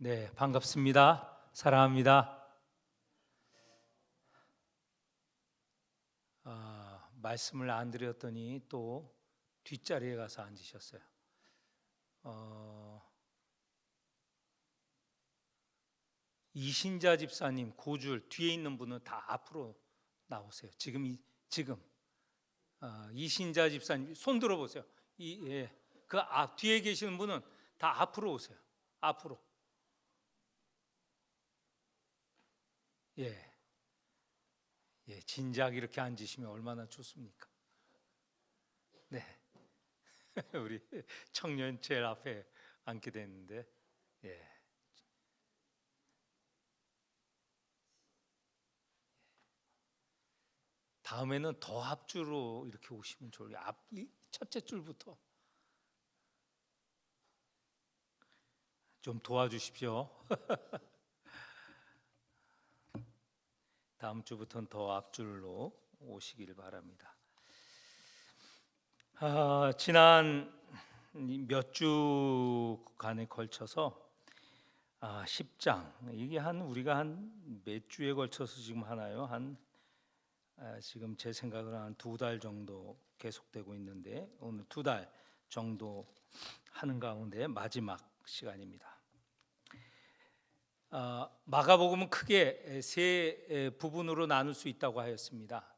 네, 반갑습니다. 사랑합니다. 아, 말씀을 안 드렸더니 또 뒷자리에 가서 앉으셨어요. 어, 이신자 집사님 고줄 뒤에 있는 분은 다 앞으로 나오세요. 지금 이, 지금 아, 이신자 집사님 손 들어보세요. 이, 예, 그 앞 뒤에 계시는 분은 다 앞으로 오세요. 앞으로. 예. 예, 진작 이렇게 앉으시면 얼마나 좋습니까? 네. 우리 청년 제일 앞에 앉게 됐는데, 예. 다음에는 더 앞줄로 이렇게 오시면 좋을 앞 이- 첫째 줄부터 좀 도와주십시오. 다음 주부터는 더 앞줄로 오시길 바랍니다. 아, 지난 몇 주간에 걸쳐서 아, 10장 이게 한 우리가 한 몇 주에 걸쳐서 지금 하나요? 한 아, 지금 제 생각으로 한 두 달 정도 계속되고 있는데 오늘 두 달 정도 하는 가운데 마지막 시간입니다. 아, 마가복음은 크게 세 부분으로 나눌 수 있다고 하였습니다.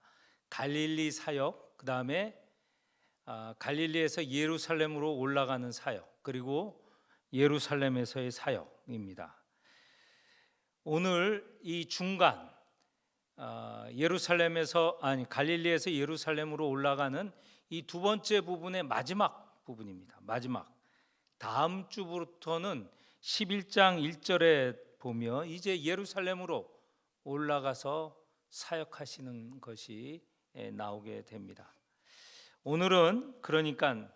갈릴리 사역, 그 다음에 아, 갈릴리에서 예루살렘으로 올라가는 사역, 그리고 예루살렘에서의 사역입니다. 오늘 이 중간 아, 예루살렘에서 아니 갈릴리에서 예루살렘으로 올라가는 이 두 번째 부분의 마지막 부분입니다. 마지막 다음 주부터는 11장 1절에 보면 이제 예루살렘으로 올라가서 사역하시는 것이 예, 나오게 됩니다. 오늘은 그러니까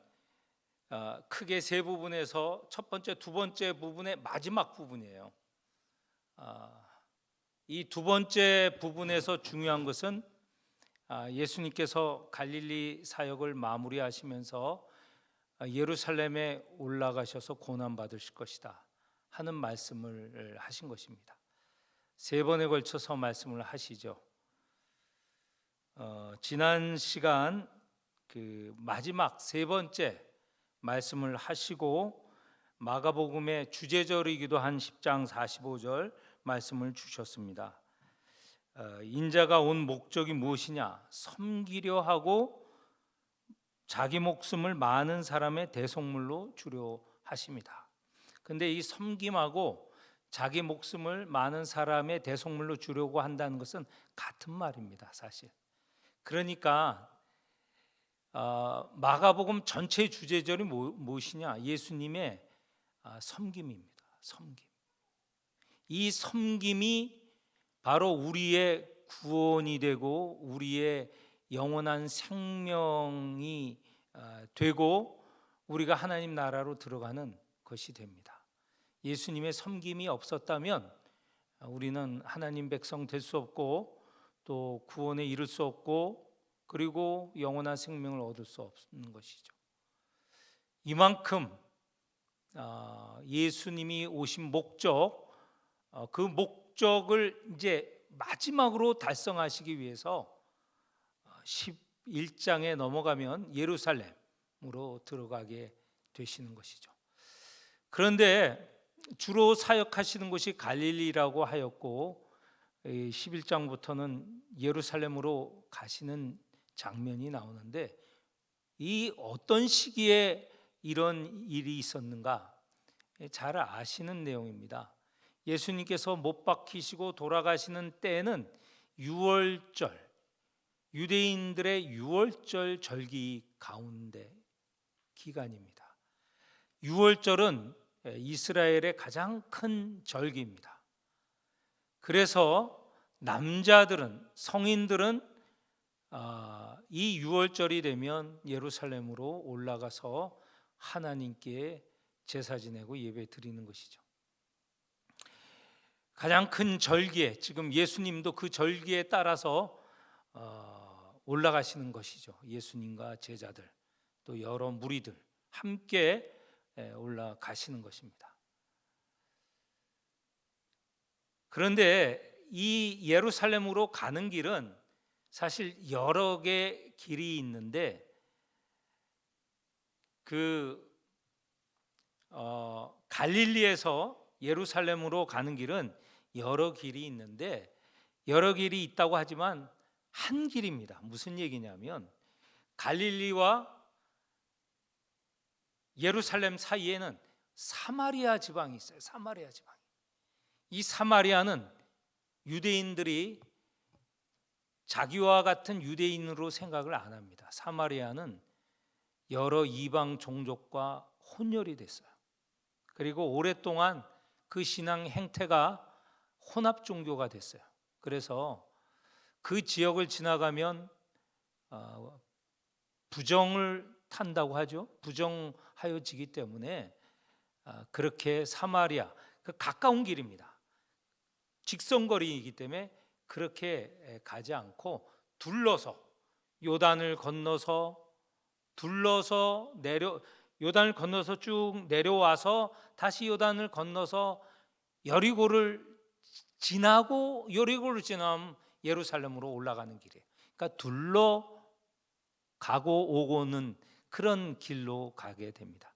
아, 크게 세 부분에서 첫 번째, 두 번째 부분의 마지막 부분이에요. 아, 이두 번째 부분에서 중요한 것은 아, 예수님께서 갈릴리 사역을 마무리하시면서 아, 예루살렘에 올라가셔서 고난 받으실 것이다 하는 말씀을 하신 것입니다. 세 번에 걸쳐서 말씀을 하시죠. 어, 지난 시간 그 마지막 세 번째 말씀을 하시고 마가복음의 주제절이기도 한 10장 45절 말씀을 주셨습니다. 어, 인자가 온 목적이 무엇이냐? 섬기려 하고 자기 목숨을 많은 사람의 대속물로 주려 하십니다. 근데 이 섬김하고 자기 목숨을 많은 사람의 대속물로 주려고 한다는 것은 같은 말입니다, 사실. 그러니까 어, 마가복음 전체 주제절이 뭐, 무엇이냐? 예수님의 아, 섬김입니다. 섬김. 이 섬김이 바로 우리의 구원이 되고 우리의 영원한 생명이 아, 되고 우리가 하나님 나라로 들어가는 것이 됩니다. 예수님의 섬김이 없었다면 우리는 하나님 백성 될 수 없고 또 구원에 이를 수 없고 그리고 영원한 생명을 얻을 수 없는 것이죠. 이만큼 아, 예수님이 오신 목적 어, 그 목적을 이제 마지막으로 달성하시기 위해서 11장에 넘어가면 예루살렘으로 들어가게 되시는 것이죠. 그런데 주로 사역하시는 곳이 갈릴리라고 하였고 11장부터는 예루살렘으로 가시는 장면이 나오는데 이 어떤 시기에 이런 일이 있었는가 잘 아시는 내용입니다. 예수님께서 못 박히시고 돌아가시는 때에는 유월절 유대인들의 유월절 절기 가운데 기간입니다. 유월절은 이스라엘의 가장 큰 절기입니다. 그래서 남자들은 성인들은 아, 이 유월절이 되면 예루살렘으로 올라가서 하나님께 제사 지내고 예배 드리는 것이죠. 가장 큰 절기에 지금 예수님도 그 절기에 따라서 어, 올라가시는 것이죠. 예수님과 제자들 또 여러 무리들 함께 올라가시는 것입니다. 그런데 이 예루살렘으로 가는 길은 사실 여러 개 길이 있는데 그 어, 갈릴리에서 예루살렘으로 가는 길은 여러 길이 있는데 여러 길이 있다고 하지만 한 길입니다. 무슨 얘기냐면 갈릴리와 예루살렘 사이에는 사마리아 지방이 있어요. 사마리아 지방. 이 사마리아는 유대인들이 자기와 같은 유대인으로 생각을 안 합니다. 사마리아는 여러 이방 종족과 혼혈이 됐어요. 그리고 오랫동안 그 신앙 행태가 혼합 종교가 됐어요. 그래서 그 지역을 지나가면 어, 부정을 탄다고 하죠. 부정하여지기 때문에 아, 그렇게 사마리아 그 가까운 길입니다. 직선거리이기 때문에 그렇게 가지 않고 둘러서 요단을 건너서 둘러서 내려 요단을 건너서 쭉 내려와서 다시 요단을 건너서 여리고를 지나고 여리고를 지나면 예루살렘으로 올라가는 길이에요. 그러니까 둘러 가고 오고는 그런 길로 가게 됩니다.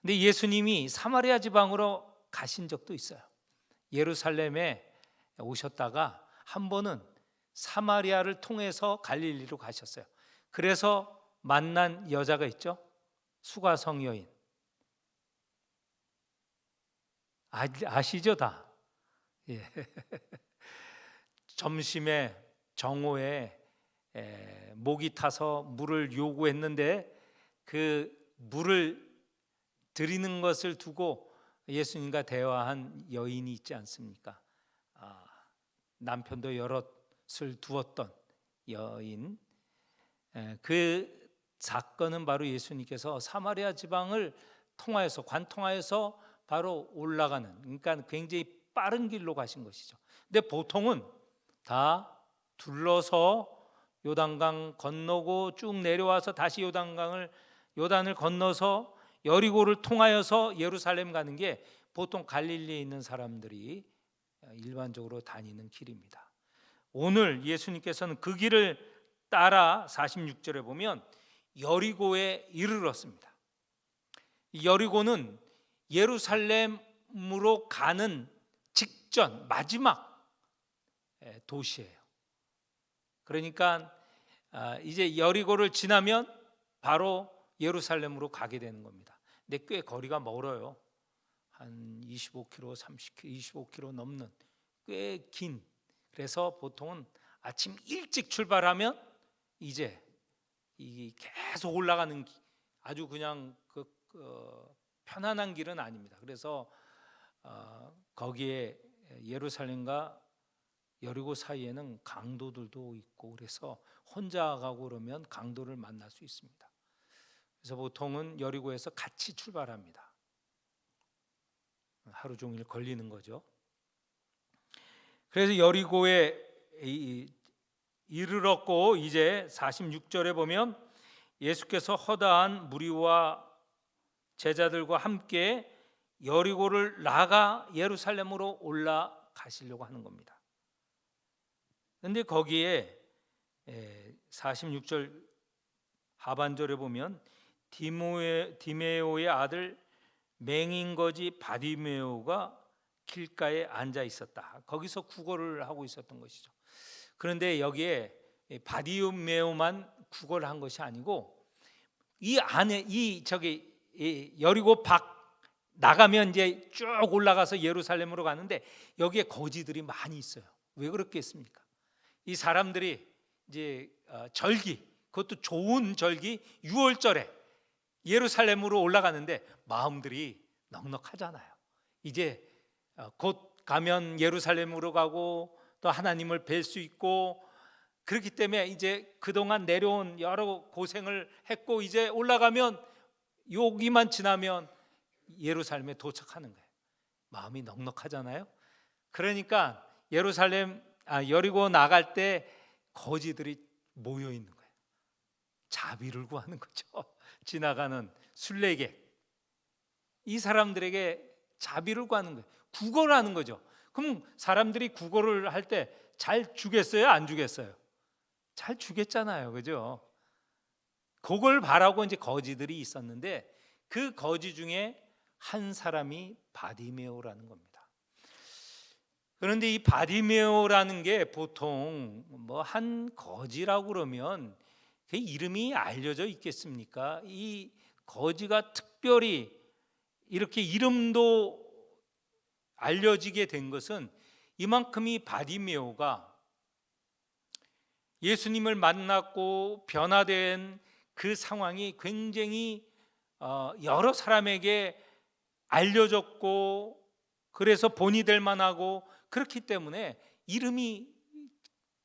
근데 예수님이 사마리아 지방으로 가신 적도 있어요. 예루살렘에 오셨다가 한 번은 사마리아를 통해서 갈릴리로 가셨어요. 그래서 만난 여자가 있죠. 수가성 여인. 아, 아시죠 다. 예. 점심에 정오에 에, 목이 타서 물을 요구했는데 그 물을 드리는 것을 두고 예수님과 대화한 여인이 있지 않습니까? 아, 남편도 여럿을 두었던 여인. 에, 그 사건은 바로 예수님께서 사마리아 지방을 통하여서 관통하여서 바로 올라가는 그러니까 굉장히 빠른 길로 가신 것이죠. 근데 보통은 다 둘러서 요단강 건너고 쭉 내려와서 다시 요단강을 요단을 건너서 여리고를 통하여서 예루살렘 가는 게 보통 갈릴리에 있는 사람들이 일반적으로 다니는 길입니다. 오늘 예수님께서는 그 길을 따라 46절에 보면 여리고에 이르렀습니다. 여리고는 예루살렘으로 가는 직전 마지막 도시예요. 그러니까 아, 이제 여리고를 지나면 바로 예루살렘으로 가게 되는 겁니다. 근데 꽤 거리가 멀어요. 한 25km, 30km, 25km 넘는 꽤 긴. 그래서 보통은 아침 일찍 출발하면 이제 이 계속 올라가는 아주 그냥 그, 그 편안한 길은 아닙니다. 그래서 어, 거기에 예루살렘과 여리고 사이에는 강도들도 있고 그래서 혼자 가고 그러면 강도를 만날 수 있습니다. 그래서 보통은 여리고에서 같이 출발합니다. 하루 종일 걸리는 거죠. 그래서 여리고에 이르렀고 이제 46절에 보면 예수께서 허다한 무리와 제자들과 함께 여리고를 나가 예루살렘으로 올라가시려고 하는 겁니다. 근데 거기에 46절 하반절에 보면 디모의, 디메오의 아들 맹인거지 바디메오가 길가에 앉아 있었다. 거기서 구걸을 하고 있었던 것이죠. 그런데 여기에 바디메오만 구걸을 한 것이 아니고 이 안에 이 저기 여리고 밖 나가면 이제 쭉 올라가서 예루살렘으로 가는데 여기에 거지들이 많이 있어요. 왜 그렇겠습니까? 이 사람들이 이제 어, 절기 그것도 좋은 절기 6월절에 예루살렘으로 올라가는데 마음들이 넉넉하잖아요. 이제 어, 곧 가면 예루살렘으로 가고 또 하나님을 뵐 수 있고 그렇기 때문에 이제 그동안 내려온 여러 고생을 했고 이제 올라가면 여기만 지나면 예루살렘에 도착하는 거예요. 마음이 넉넉하잖아요. 그러니까 예루살렘 아, 여리고 나갈 때 거지들이 모여 있는 거예요. 자비를 구하는 거죠. 지나가는 순례객 이 사람들에게 자비를 구하는 거예요. 구걸하는 거죠. 그럼 사람들이 구걸을 할 때 잘 주겠어요? 안 주겠어요? 잘 주겠잖아요. 그죠? 그걸 바라고 이제 거지들이 있었는데 그 거지 중에 한 사람이 바디메오라는 겁니다. 그런데 이 바디메오라는 게 보통 뭐 한 거지라고 그러면 그 이름이 알려져 있겠습니까? 이 거지가 특별히 이렇게 이름도 알려지게 된 것은 이만큼 이 바디메오가 예수님을 만났고 변화된 그 상황이 굉장히 어, 여러 사람에게 알려졌고 그래서 본이 될 만하고 그렇기 때문에 이름이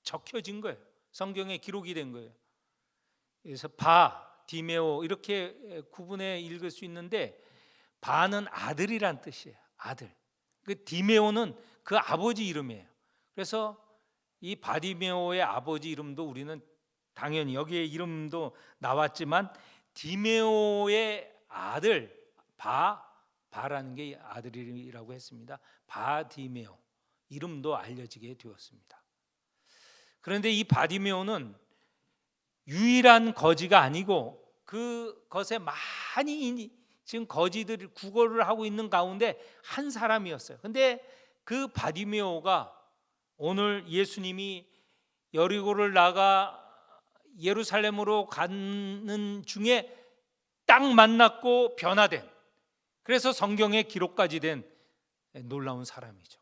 적혀진 거예요. 성경에 기록이 된 거예요. 그래서 바, 디메오 이렇게 구분해 읽을 수 있는데 바는 아들이란 뜻이에요. 아들. 그 디메오는 그 아버지 이름이에요. 그래서 이 바디메오의 아버지 이름도 우리는 당연히 여기에 이름도 나왔지만 디메오의 아들 바 바라는 게 아들 이라고 했습니다. 바디메오 이름도 알려지게 되었습니다. 그런데 이 바디메오는 유일한 거지가 아니고 그것에 많이 지금 거지들이 구걸을 하고 있는 가운데 한 사람이었어요. 근데 그 바디메오가 오늘 예수님이 여리고를 나가 예루살렘으로 가는 중에 딱 만났고 변화된 그래서 성경에 기록까지 된 놀라운 사람이죠.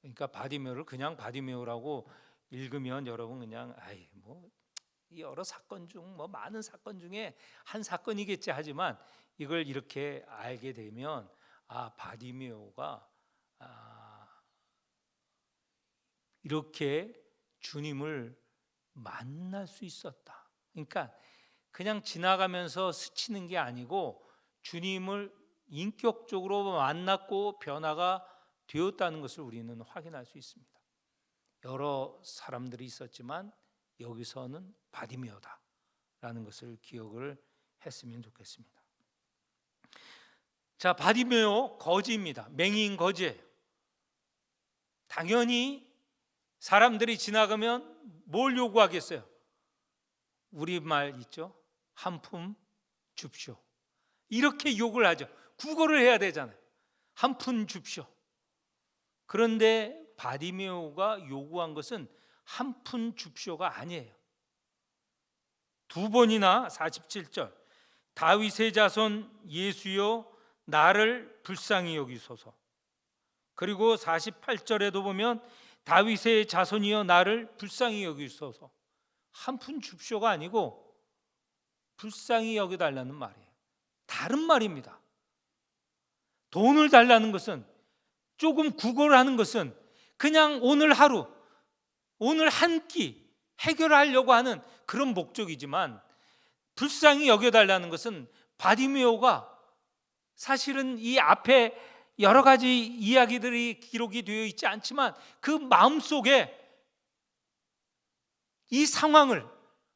그러니까 바디메오를 그냥 바디메오라고 읽으면 여러분 그냥 아이 뭐 여러 사건 중 뭐 많은 사건 중에 한 사건이겠지 하지만 이걸 이렇게 알게 되면 아 바디메오가 아, 이렇게 주님을 만날 수 있었다. 그러니까 그냥 지나가면서 스치는 게 아니고 주님을 인격적으로 만났고 변화가 되었다는 것을 우리는 확인할 수 있습니다. 여러 사람들이 있었지만 여기서는 바디메오다라는 것을 기억을 했으면 좋겠습니다. 자, 바디메오 거지입니다. 맹인 거지예요. 당연히 사람들이 지나가면 뭘 요구하겠어요? 우리말 있죠? 한 푼 줍쇼. 이렇게 욕을 하죠. 국어를 해야 되잖아요. 한 푼 줍쇼. 그런데 바디메오가 요구한 것은 한 푼 줍쇼가 아니에요. 두 번이나 47절 다윗의 자손 예수여 나를 불쌍히 여기소서. 그리고 48절에도 보면 다윗의 자손이여 나를 불쌍히 여기소서. 한 푼 줍쇼가 아니고 불쌍히 여겨 달라는 말이에요. 다른 말입니다. 돈을 달라는 것은 조금 구걸 하는 것은 그냥 오늘 하루 오늘 한 끼 해결하려고 하는 그런 목적이지만 불쌍히 여겨달라는 것은 바디메오가 사실은 이 앞에 여러 가지 이야기들이 기록이 되어 있지 않지만 그 마음 속에 이 상황을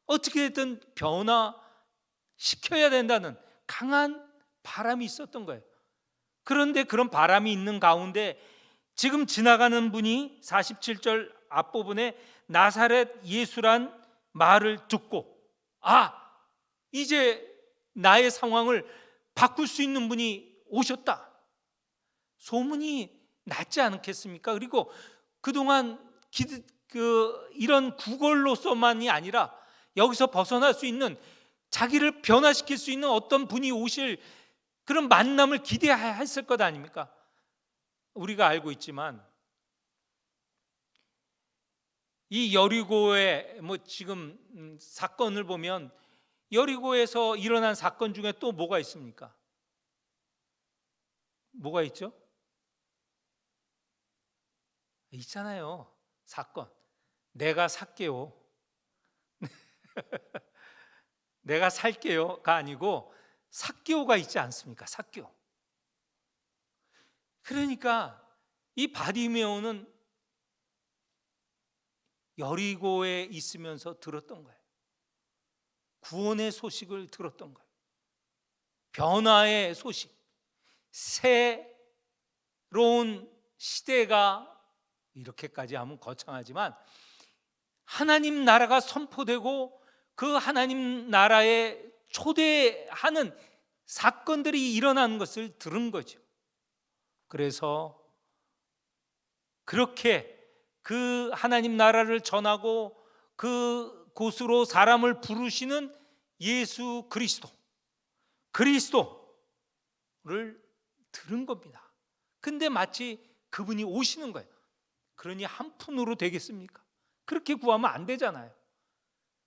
어떻게든 변화시켜야 된다는 강한 바람이 있었던 거예요. 그런데 그런 바람이 있는 가운데 지금 지나가는 분이 47절 앞부분에 나사렛 예수란 말을 듣고 아 이제 나의 상황을 바꿀 수 있는 분이 오셨다. 소문이 났지 않겠습니까? 그리고 그동안 기, 그 이런 구걸로서만이 아니라 여기서 벗어날 수 있는 자기를 변화시킬 수 있는 어떤 분이 오실 그런 만남을 기대했을 것 아닙니까? 우리가 알고 있지만 이 여리고의 뭐 지금 음, 사건을 보면 여리고에서 일어난 사건 중에 또 뭐가 있습니까? 뭐가 있죠? 있잖아요. 사건. 내가 살게요. 내가 살게요가 아니고 삭교가 있지 않습니까? 삭교. 그러니까 이 바디메오는 여리고에 있으면서 들었던 거예요. 구원의 소식을 들었던 거예요. 변화의 소식, 새로운 시대가 이렇게까지 하면 거창하지만 하나님 나라가 선포되고 그 하나님 나라에 초대하는 사건들이 일어나는 것을 들은 거죠. 그래서 그렇게 그 하나님 나라를 전하고 그 곳으로 사람을 부르시는 예수 그리스도 그리스도를 들은 겁니다. 근데 마치 그분이 오시는 거예요. 그러니 한 푼으로 되겠습니까? 그렇게 구하면 안 되잖아요.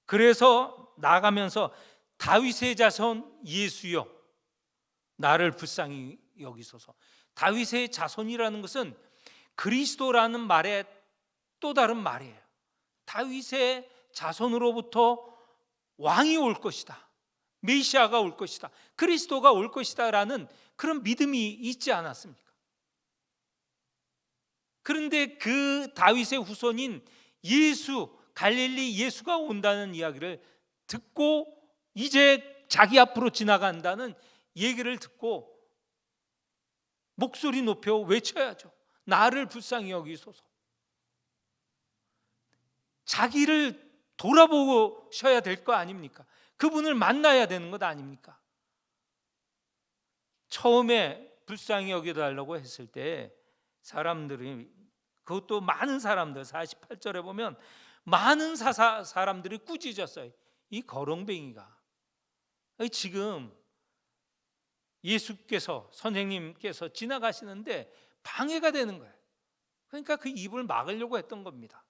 그래서 나가면서 다윗의 자손 예수여 나를 불쌍히 여기소서. 다윗의 자손이라는 것은 그리스도라는 말의 또 다른 말이에요. 다윗의 자손으로부터 왕이 올 것이다. 메시아가 올 것이다. 그리스도가 올 것이다라는 그런 믿음이 있지 않았습니까? 그런데 그 다윗의 후손인 예수 갈릴리 예수가 온다는 이야기를 듣고 이제 자기 앞으로 지나간다는 얘기를 듣고 목소리 높여 외쳐야죠. 나를 불쌍히 여기소서. 자기를 돌아보셔야 될 거 아닙니까? 그분을 만나야 되는 것 아닙니까? 처음에 불쌍히 여겨달라고 했을 때 사람들이 그것도 많은 사람들 48절에 보면 많은 사사, 사람들이 꾸짖었어요. 이 거렁뱅이가 지금 예수께서 선생님께서 지나가시는데 방해가 되는 거예요. 그러니까 그 입을 막으려고 했던 겁니다.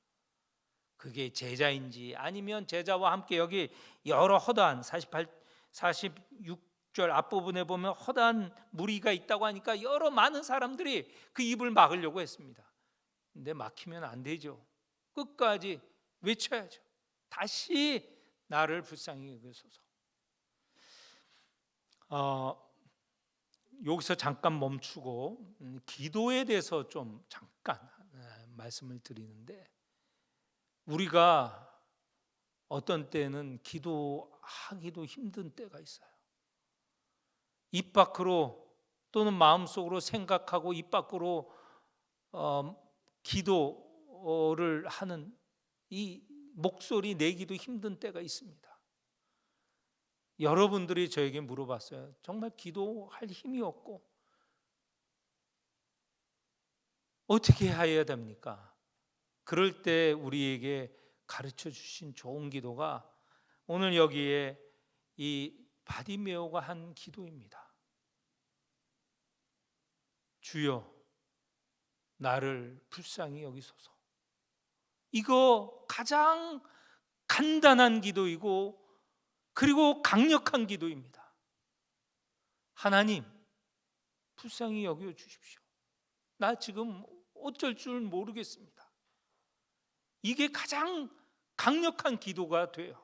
그게 제자인지 아니면 제자와 함께 여기 여러 허다한 48 46절 앞부분에 보면 허다한 무리가 있다고 하니까 여러 많은 사람들이 그 입을 막으려고 했습니다. 근데 막히면 안 되죠. 끝까지 외쳐야죠. 다시 나를 불쌍히 여기소서. 어, 여기서 잠깐 멈추고 음, 기도에 대해서 좀 잠깐 아, 말씀을 드리는데 우리가 어떤 때는 기도하기도 힘든 때가 있어요. 입 밖으로 또는 마음속으로 생각하고 입 밖으로 어, 기도를 하는 이 목소리 내기도 힘든 때가 있습니다. 여러분들이 저에게 물어봤어요. 정말 기도할 힘이 없고 어떻게 해야 됩니까? 그럴 때 우리에게 가르쳐 주신 좋은 기도가 오늘 여기에 이 바디메오가 한 기도입니다. 주여 나를 불쌍히 여기소서. 이거 가장 간단한 기도이고 그리고 강력한 기도입니다. 하나님, 불쌍히 여겨 주십시오. 나 지금 어쩔 줄 모르겠습니다. 이게 가장 강력한 기도가 돼요.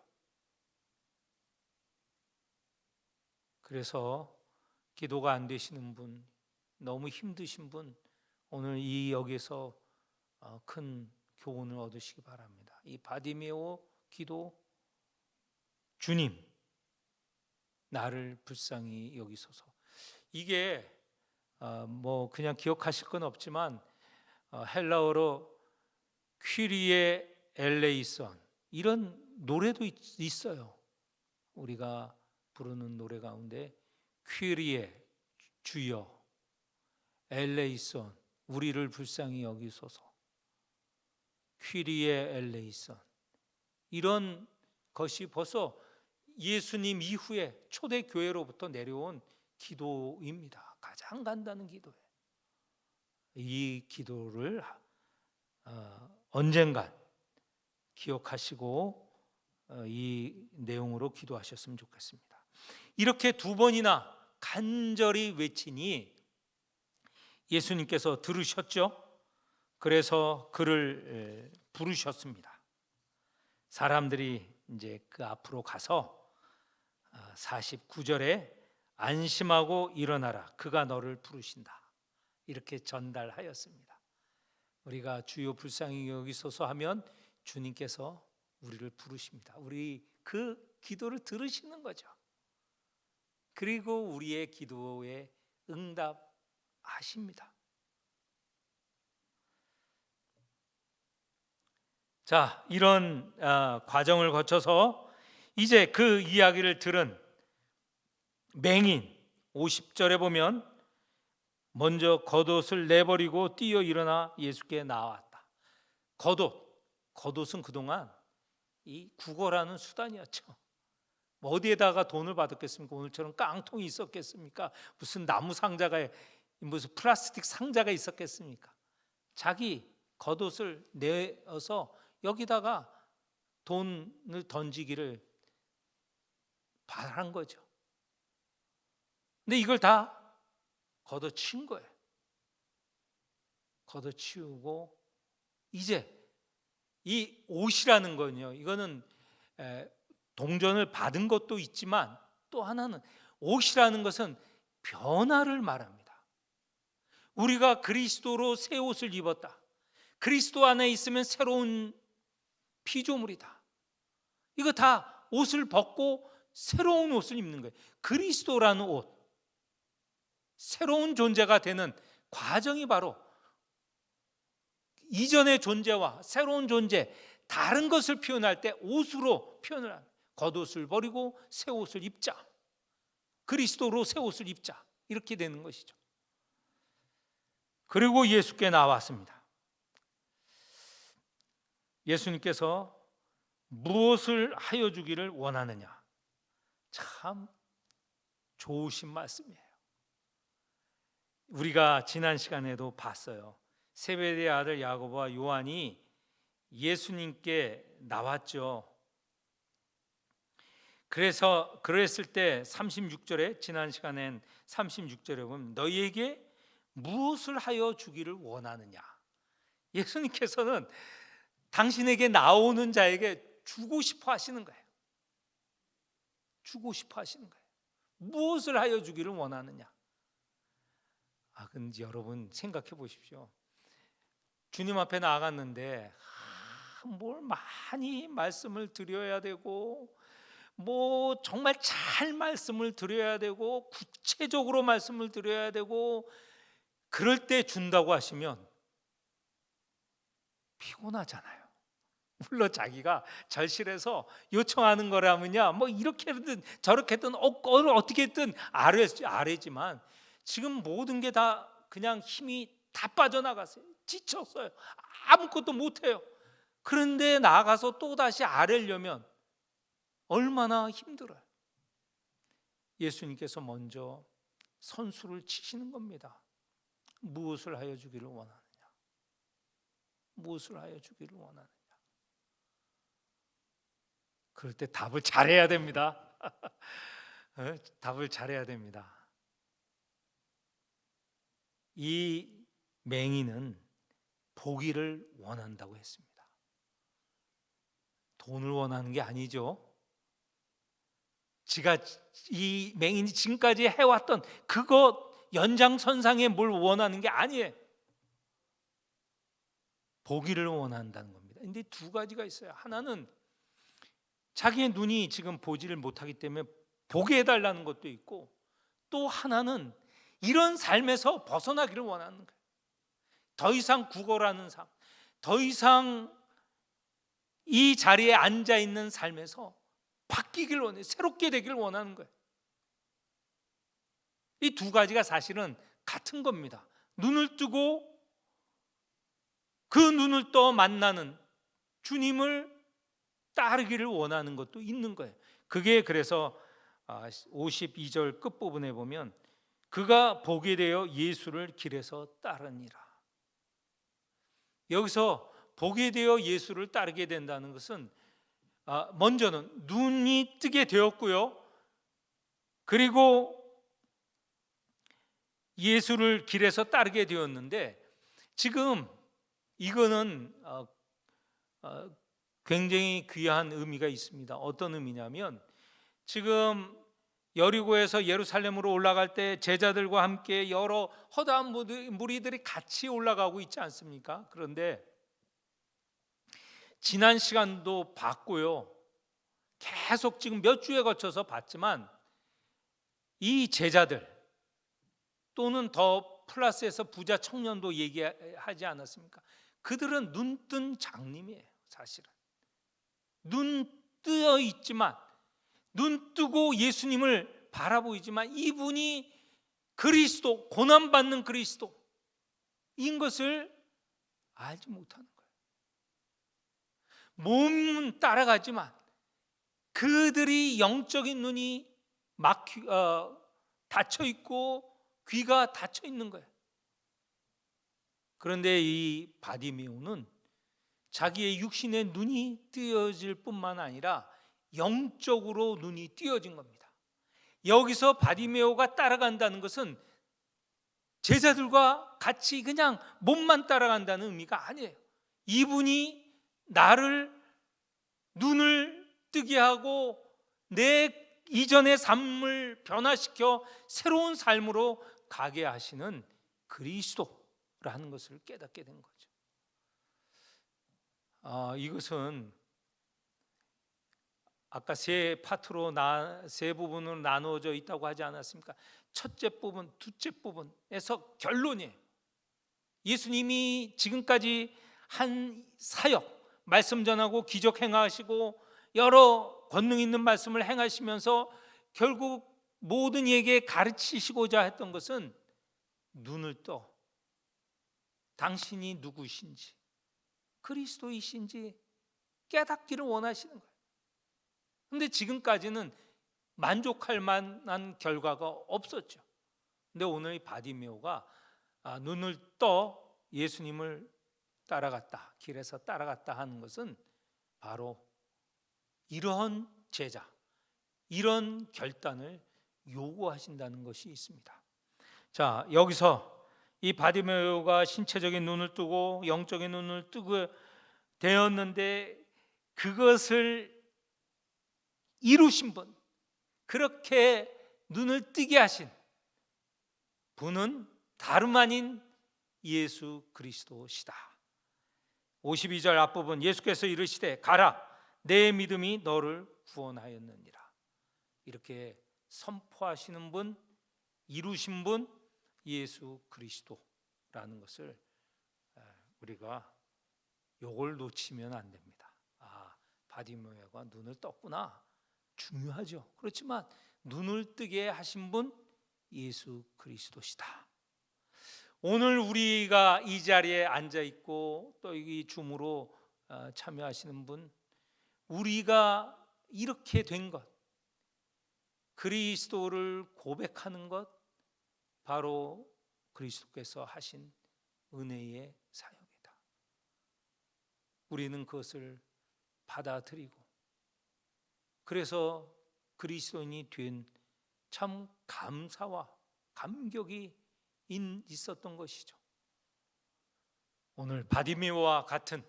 그래서 기도가 안 되시는 분, 너무 힘드신 분, 오늘 이 역에서 어, 큰 교훈을 얻으시기 바랍니다. 이 바디메오 기도 주님 나를 불쌍히 여기소서. 이게 어, 뭐 그냥 기억하실 건 없지만 어, 헬라어로 퀴리에 엘레이선 이런 노래도 있, 어요 우리가 부르는 노래 가운데 퀴리에 주여 엘레이선 우리를 불쌍히 여기소서 퀴리에 엘레이선 이런 것이 벌써 예수님 이후에 초대 교회로부터 내려온 기도입니다. 가장 간단한 기도예요. 이 기도를 어, 언젠간 기억하시고 어, 이 내용으로 기도하셨으면 좋겠습니다. 이렇게 두 번이나 간절히 외치니 예수님께서 들으셨죠. 그래서 그를 부르셨습니다. 사람들이 이제 그 앞으로 가서 49절에 안심하고 일어나라. 그가 너를 부르신다. 이렇게 전달하였습니다. 우리가 주요 불쌍히 여기소서 하면 주님께서 우리를 부르십니다. 우리 그 기도를 들으시는 거죠. 그리고 우리의 기도에 응답하십니다. 자, 이런 어, 과정을 거쳐서 이제 그 이야기를 들은 맹인 50절에 보면 먼저 겉옷을 내버리고 뛰어 일어나 예수께 나왔다. 겉옷, 겉옷은 그동안 이 구걸하는 수단이었죠. 뭐 어디에다가 돈을 받았겠습니까? 오늘처럼 깡통이 있었겠습니까? 무슨 나무 상자가 무슨 플라스틱 상자가 있었겠습니까? 자기 겉옷을 내어서 여기다가 돈을 던지기를 바란 거죠. 근데 이걸 다 걷어친 거예요. 걷어치우고 이제 이 옷이라는 건요. 이거는 동전을 받은 것도 있지만 또 하나는 옷이라는 것은 변화를 말합니다. 우리가 그리스도로 새 옷을 입었다. 그리스도 안에 있으면 새로운 피조물이다. 이거 다 옷을 벗고 새로운 옷을 입는 거예요. 그리스도라는 옷. 새로운 존재가 되는 과정이 바로 이전의 존재와 새로운 존재, 다른 것을 표현할 때 옷으로 표현을 합니다. 겉옷을 버리고 새 옷을 입자. 그리스도로 새 옷을 입자. 이렇게 되는 것이죠. 그리고 예수께 나왔습니다. 예수님께서 무엇을 하여 주기를 원하느냐? 참 좋으신 말씀이에요. 우리가 지난 시간에도 봤어요. 세베대의 아들 야고보와 요한이 예수님께 나왔죠. 그래서 그랬을 때 36절에 지난 시간엔 36절에 보면 너희에게 무엇을 하여 주기를 원하느냐. 예수님께서는 당신에게 나오는 자에게 주고 싶어 하시는 거예요. 주고 싶어 하시는 거예요. 무엇을 하여 주기를 원하느냐? 아, 근데 여러분 생각해 보십시오. 주님 앞에 나아갔는데 아, 뭘 많이 말씀을 드려야 되고 뭐 정말 잘 말씀을 드려야 되고 구체적으로 말씀을 드려야 되고 그럴 때 준다고 하시면 피곤하잖아요. 물론 자기가 절실해서 요청하는 거라면야 뭐 이렇게든 저렇게든 어, 어떻게든 아래 아래지만 지금 모든 게 다 그냥 힘이 다 빠져나갔어요. 지쳤어요. 아무것도 못해요. 그런데 나가서 또 다시 아래려면 얼마나 힘들어요. 예수님께서 먼저 선수를 치시는 겁니다. 무엇을 하여 주기를 원하느냐? 무엇을 하여 주기를 원하느냐? 그럴 때 답을 잘해야 됩니다. 어? 답을 잘해야 됩니다. 이 맹인은 보기를 원한다고 했습니다. 돈을 원하는 게 아니죠. 지가 이 맹인이 지금까지 해왔던 그것 연장선상에 뭘 원하는 게 아니에요. 보기를 원한다는 겁니다. 근데 두 가지가 있어요. 하나는 자기의 눈이 지금 보지를 못하기 때문에 보게 해달라는 것도 있고 또 하나는 이런 삶에서 벗어나기를 원하는 거예요. 더 이상 구걸하는 삶, 더 이상 이 자리에 앉아 있는 삶에서 바뀌길 원해, 새롭게 되기를 원하는 거예요. 이 두 가지가 사실은 같은 겁니다. 눈을 뜨고 그 눈을 떠 만나는 주님을 따르기를 원하는 것도 있는 거예요. 그게 그래서 52절 아, 끝부분에 보면 그가 보게 되어 예수를 길에서 따르니라. 여기서 보게 되어 예수를 따르게 된다는 것은 아, 먼저는 눈이 뜨게 되었고요. 그리고 예수를 길에서 따르게 되었는데 지금 이거는 어, 어, 굉장히 귀한 의미가 있습니다. 어떤 의미냐면 지금 여리고에서 예루살렘으로 올라갈 때 제자들과 함께 여러 허다한 무리들이 같이 올라가고 있지 않습니까? 그런데 지난 시간도 봤고요. 계속 지금 몇 주에 거쳐서 봤지만 이 제자들 또는 더 플러스에서 부자 청년도 얘기하지 않았습니까? 그들은 눈뜬 장님이에요. 사실은 눈 뜨어 있지만 눈 뜨고 예수님을 바라보이지만 이분이 그리스도 고난 받는 그리스도인 것을 알지 못하는 거예요. 몸은 따라가지만 그들이 영적인 눈이 막히 어, 닫혀 있고 귀가 닫혀 있는 거예요. 그런데 이 바디메오는 자기의 육신의 눈이 띄어질 뿐만 아니라 영적으로 눈이 띄어진 겁니다. 여기서 바디메오가 따라간다는 것은 제자들과 같이 그냥 몸만 따라간다는 의미가 아니에요. 이분이 나를 눈을 뜨게 하고 내 이전의 삶을 변화시켜 새로운 삶으로 가게 하시는 그리스도라는 것을 깨닫게 된 거죠. 아, 이것은 아까 세 파트로 나, 세 부분으로 나누어져 있다고 하지 않았습니까? 첫째 부분, 둘째 부분에서 결론이에요. 예수님이 지금까지 한 사역, 말씀 전하고 기적 행하시고 여러 권능 있는 말씀을 행하시면서 결국 모든 이에게 가르치시고자 했던 것은 눈을 떠 당신이 누구신지 그리스도이신지 깨닫기를 원하시는 거예요. 근데 지금까지는 만족할 만한 결과가 없었죠. 근데 오늘 이 바디메오가 아, 눈을 떠 예수님을 따라갔다. 길에서 따라갔다 하는 것은 바로 이러한 제자, 이런 결단을 요구하신다는 것이 있습니다. 자, 여기서 이 바디메오가 신체적인 눈을 뜨고 영적인 눈을 뜨고 되었는데 그것을 이루신 분, 그렇게 눈을 뜨게 하신 분은 다름 아닌 예수 그리스도시다. 52절 앞부분 예수께서 이르시되 가라 내 믿음이 너를 구원하였느니라. 이렇게 선포하시는 분, 이루신 분 예수 그리스도라는 것을 우리가 요걸 놓치면 안 됩니다. 아, 바디모야가 눈을 떴구나. 중요하죠. 그렇지만 눈을 뜨게 하신 분 예수 그리스도시다. 오늘 우리가 이 자리에 앉아 있고 또 이 줌으로 어, 참여하시는 분 우리가 이렇게 된 것, 그리스도를 고백하는 것, 바로 그리스도께서 하신 은혜의 사역이다. 우리는 그것을 받아들이고, 그래서 그리스도인이 된 참 감사와 감격이 있었던 것이죠. 오늘 바디메오와 같은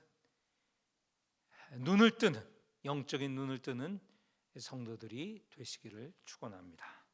눈을 뜨는 영적인 눈을 뜨는 성도들이 되시기를 축원합니다.